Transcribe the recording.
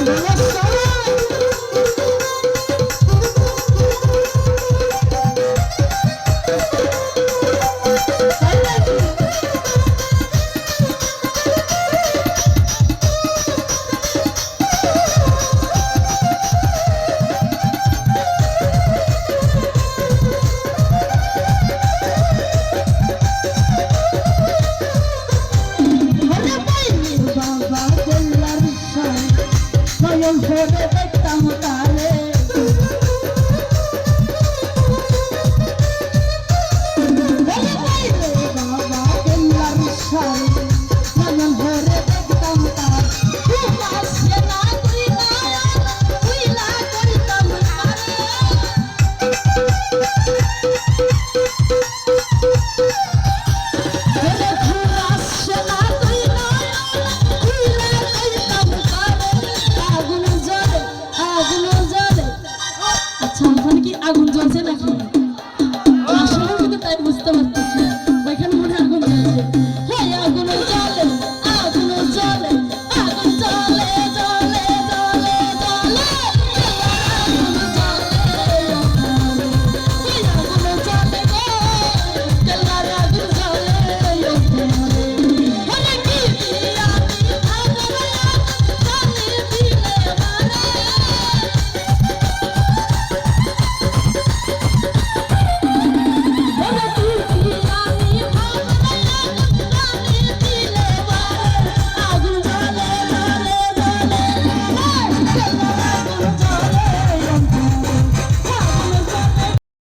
ভালো ভোগ করতাম আচ্ছা কি আগুন জ্বলছে নাকি?